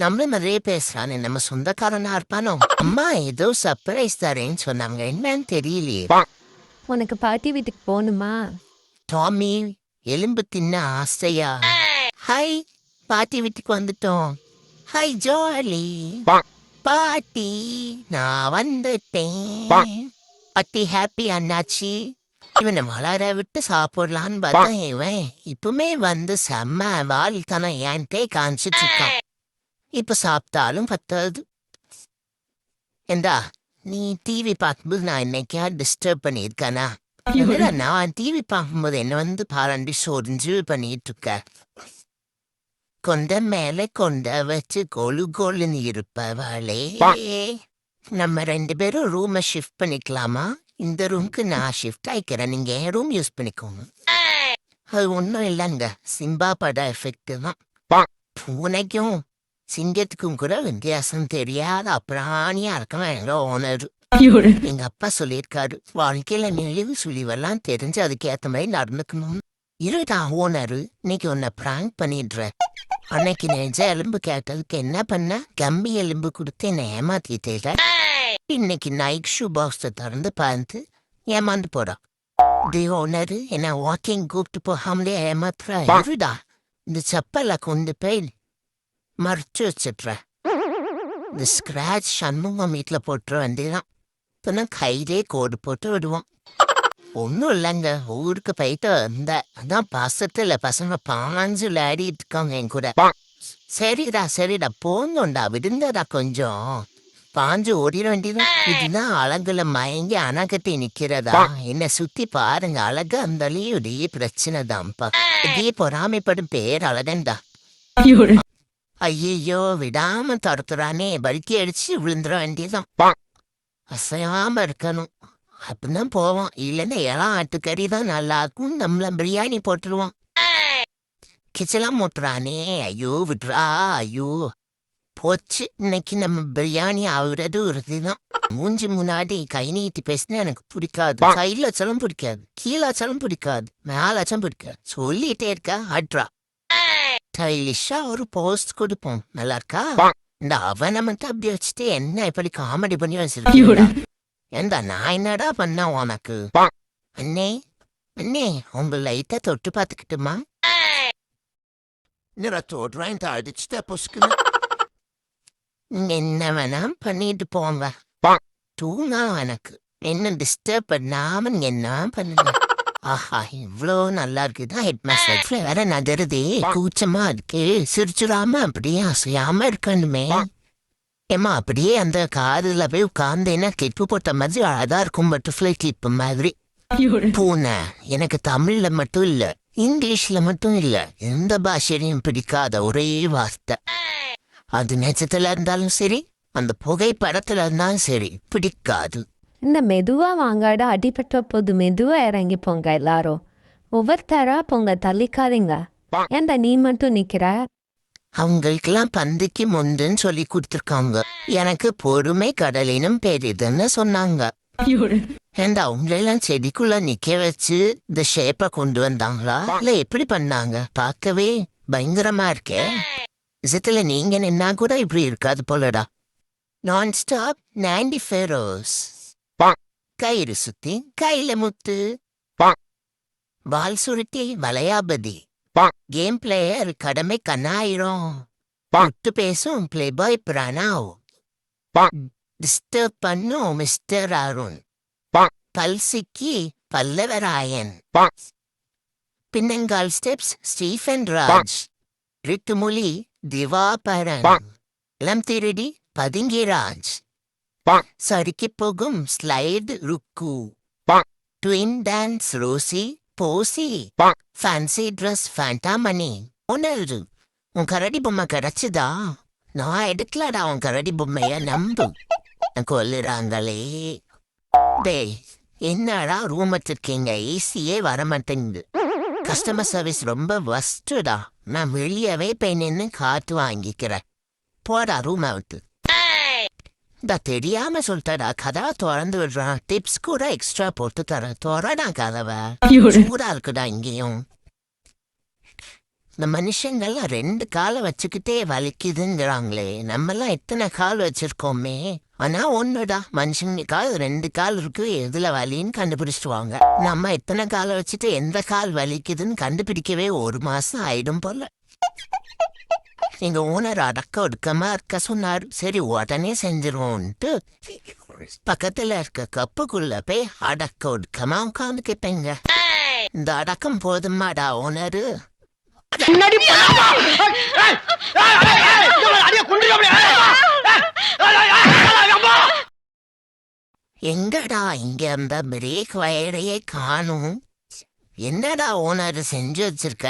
நம்மளும் நிறைய பேசுறானே நம்ம சொந்தக்காரனா இருப்பானோ? அம்மா ஏதோ சர்ப்ரைஸ் தரேன்னு சொன்னாங்க. என்னன்னு தெரியலையே. உனக்கு பாட்டி வீட்டுக்கு போகணுமா? டாமி எலும்பு தின்ன ஆசையா? ஹாய் பாட்டி வீட்டுக்கு வந்துட்டோம். ஹாய் ஜாலி பாட்டி நான் வந்துட்டேன். பாட்டி ஹாப்பி அண்ணாச்சி. இவனை வளர விட்டு சாப்பிடலான்னு பார்த்தா இவன் இப்பவுமே வந்து செம்ம வாழ்த்தனம் என்கிட்டே காமிச்சிட்டு இருக்கான். இப்ப சாப்பிட்டாலும் பத்தாது ஏண்டா நீ டிவி பார்க்கும்போது நான் என்னைக்கா டிஸ்டர்ப் பண்ணியிருக்கானா இல்ல, நான் டிவி பார்க்கும்போது என்ன வந்து பாராண்டி சொரிஞ்சு பண்ணிட்டு இருக்க கொண்ட மேல கொண்ட வச்சு கொலு கொலுன்னு இருப்பவளே நம்ம ரெண்டு பேரும் ரூமை ஷிஃப்ட் பண்ணிக்கலாமா இந்த ரூம்க்கு நான் ஷிஃப்ட் ஆயிக்கிறேன் நீங்க என் ரூம் யூஸ் பண்ணிக்கோங்க அது ஒன்றும் இல்லைங்க சிம்பா பட எஃபெக்ட் தான் பூனைக்கும் சிங்கத்துக்கும் கூட வித்தியாசம் தெரியாத அப்புறாணியா எங்க ஓனர். எங்க அப்பா சொல்லியிருக்காரு வாழ்க்கையில நெளிவு சுழிவெல்லாம் தெரிஞ்சு அதுக்கு ஏத்த மாதிரி நடந்துக்கணும். இருடா ஓனரு இன்னைக்கு உன்னை பிராங்க் பண்ணிடுற அன்னைக்கு நெஞ்ச எலும்பு கேட்டதுக்கு என்ன பண்ண? கம்பி எலும்பு கொடுத்து என்னை ஏமாத்திட்டேல இன்னைக்கு நைட் ஷூ பாக்ஸை திறந்து பார்த்து ஏமாந்து போறான் டி ஓனரு என்ன வாக்கிங் கூப்பிட்டு போகாமலே ஏமாத்துற. இருடா இந்த செப்பலை கொண்டு போய் மறைச்சு வச்சிடுறேன் இந்த ஸ்கிராச் சண்முகம் வீட்டில் போட்டுற வேண்டியதான் இப்போதான் கையிலே கோடு போட்டு விடுவோம். ஒன்றும் இல்லைங்க ஊருக்கு போயிட்டு வந்தேன். அதான் பாசத்தில் பசங்க பாஞ்சு விளையாடிட்டு இருக்காங்க என் கூட. சரிடா சரிடா போங்கண்டா விடுங்கடா கொஞ்சம். பாஞ்சு ஓடிட வேண்டியதான் இதுதான் அழகுல மயங்கி அணக்கட்டி நிக்கிறதா? என்ன சுத்தி பாருங்க அழகு இருந்தாலே ஒரே பிரச்சனை தான்ப்பா இதே பொறாமைப்படும் பேர் அழகன்டா ஐயோ விடாம துரத்துறானே பல்கி அடிச்சு விழுந்துட வேண்டியதான் அசையாம இருக்கணும் அப்படிதான் போவோம் இல்லைன்னா இளம் ஆட்டுக்கறி தான் நல்லா இருக்கும் நம்மள பிரியாணி போட்டுருவோம் கிச்சலாம் மூட்டுறானே ஐயோ விட்றா ஐயோ போச்சு இன்னைக்கு நம்ம பிரியாணி ஆகுறது உறுதிதான் மூஞ்சி முன்னாடி கை நீட்டி பேசினா எனக்கு பிடிக்காது கையில் வச்சாலும் பிடிக்காது கீழே வச்சாலும் பிடிக்காது மேல வச்சாலும் பிடிக்காது சொல்லிட்டே இருக்கா அட்ரா ஸ்டைலிஷா ஒரு போஸ்ட் கொடுப்போம் நல்லா இருக்கா இந்த அவனை மட்டும் அப்படி வச்சுட்டு என்ன இப்படி காமெடி பண்ணி வச்சிருக்கீங்க ஏண்டா நான் என்னடா பண்ண உனக்கு? அண்ணே அண்ணே உங்க லைட்டா தொட்டு பார்த்துக்கிட்டுமா? என்னடா தொடுறேன் அடிச்சுட்ட பொசுக்குன்னு. என்ன வேணா பண்ணிட்டு போங்க. தூங்கா எனக்கு என்ன டிஸ்டர்ப் பண்ணாம என்ன பண்ணுங்க ஆஹா இவ்வளோ நல்லா இருக்குதா ஹெட் மாஸ்டர் வேற நகருதே. கூச்சமா இருக்கு. சிரிச்சிடாம அப்படியே அசையாம இருக்கணுமே. ஏமா அப்படியே அந்த காதுல போய் உட்கார்ந்தேன்னா கிளிப்பு போட்ட மாதிரி அழகா இருக்கும் பட்டர்ஃப்ளை கிளிப்பு மாதிரி. பூனை எனக்கு தமிழ்ல மட்டும் இல்ல இங்கிலீஷ்ல மட்டும் இல்ல எந்த பாஷையிலையும் பிடிக்காத ஒரே வார்த்தை. அது நெச்சத்துல இருந்தாலும் சரி அந்த புகைப்படத்துல இருந்தாலும் சரி பிடிக்காது. இந்த மெதுவா வாங்காட அடிபட்ட போது மெதுவா இறங்கி போங்க எல்லாரும். ஒவ்வொருத்தரா போங்க தள்ளிக்காதீங்க. ஏன்டா நீ மட்டும் நிக்கிற? அவங்களுக்கெல்லாம் பந்திக்கு முந்துன்னு சொல்லி கொடுத்துருக்காங்க. எனக்கு பொறுமை கடலினும் பெரிதுன்னு சொன்னாங்க. ஏண்டா அவங்களெல்லாம் செடிக்குள்ள நிக்க வச்சு இந்த ஷேப்ப கொண்டு வந்தாங்களா? இல்ல எப்படி பண்ணாங்க? பார்க்கவே பயங்கரமா இருக்கே. விஷயத்துல நீங்க நின்னா கூட இப்படி இருக்காது போலடா. நான் ஸ்டாப் நாண்டி ஃபெரோஸ் கயிறு சுத்தி கையில முத்து. வால் சுருட்டி வளையாபதி. கேம் பிளேயர் கடமை கண்ணாயிரும். முட்டு பேசும் பிளே பாய் பிரணாவ் டிஸ்டர்ப் பண்ணும் மிஸ்டர் அருண். பல் சிக்கி பல்லவராயன். பின்னங்கால் ஸ்டெப்ஸ் ஸ்டீஃபன் ராஜ். ரிட்டுமொழி திவாபரன். இளம் திருடி பதுங்கிராஜ். சறுக்கி போகும் slide Rukku. Twin dance Rosie Posie. Fancy dress ஃபேண்டாமணி உணர்வு. உன் கரடி பொம்மை கிடைச்சுதா நான் எடுக்கலடா உன் கரடி பொம்மைய நம்பு. கொல்லுறாங்களே. டேய் என்னடா ரூம் வச்சிருக்கீங்க? ஏசியே வர மாட்டேங்குது கஸ்டமர் சர்வீஸ் ரொம்ப வஸ்டுடா நான் வெளியவே போய் நின்று காத்து வாங்கிக்கிறேன். போடா ரூம் அவுட்டு தெரியாம சொல்லிட்டடா கதவை திறந்து விடுறான் டிப்ஸ் கூட எக்ஸ்ட்ரா போட்டு தரேன் திறடா கதவை சூடா இருக்குடா இங்கேயும் இந்த மனுஷங்கள்லாம் ரெண்டு காலை வச்சுக்கிட்டே வலிக்குதுங்கிறாங்களே நம்மலாம் எத்தனை கால் வச்சிருக்கோமே ஆனா ஒண்ணுடா மனுஷங்க கால் ரெண்டு கால் இருக்கு எதுல வலின்னு கண்டுபிடிச்சிடுவாங்க நம்ம எத்தனை காலை வச்சுட்டு எந்த கால் வலிக்குதுன்னு கண்டுபிடிக்கவே ஒரு மாசம் ஆயிடும் போல எங்க ஓனர் அடக்க ஒடுக்கமா இருக்க சொன்னார். சரி உடனே செஞ்சிருவோன்ட்டு பக்கத்துல இருக்க கப்புக்குள்ள போய் அடக்க ஒடுக்கமா உட்காந்து கேட்பேங்க இந்த அடக்கம் போதுமாடா ஓனரு எங்கடா இங்க அந்த பிரேக் வயரையே காணும்? என்னடா ஓனர் செஞ்சு வச்சிருக்க?